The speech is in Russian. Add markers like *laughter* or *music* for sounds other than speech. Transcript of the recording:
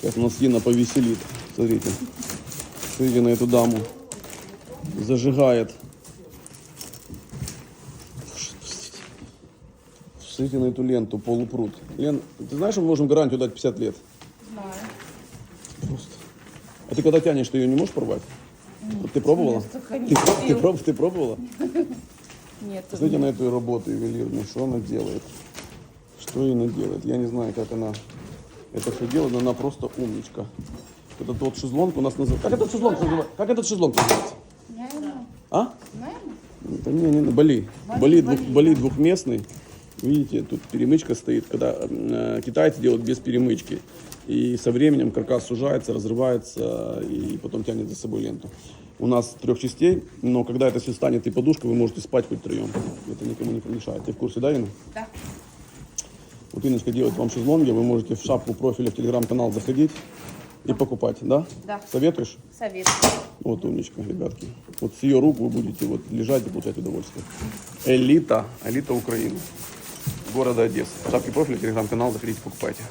Сейчас нас Инна повеселит. Смотрите. Смотрите на эту даму. Зажигает. Смотрите на эту ленту, полупруд. Лен, ты знаешь, мы можем гарантию дать 50 лет? Знаю. Просто. А ты когда тянешь, ты ее не можешь порвать? Вот ты пробовала? Ты, ты, проб- ты пробовала? *laughs* Нет. Посмотрите на эту работу ювелирную, что она делает. Что она делает? Я не знаю, как она это все делает, она просто умничка. Этот вот шезлонг у нас называется. Как этот шезлонг называется? Как этот шезлонг называется? А? Да не, не. Бали, Бали, двух- Бали двухместный. Видите, тут перемычка стоит, когда э, китайцы делают без перемычки. И со временем каркас сужается, разрывается и потом тянет за собой ленту. У нас трех частей, но когда это все станет и подушка, вы можете спать хоть втроем. Это никому не помешает. Ты в курсе, да, Инна? Да. Вот Инночка делает вам шезлонги, вы можете в шапку профиля в телеграм-канал заходить и покупать, да? Да. Советуешь? Совет. Вот умничка, ребятки. Вот с ее рук вы будете вот лежать и получать удовольствие. Элита, элита Украины. Города Одесса. Шапки профиля, телеграм-канал, заходите, покупайте.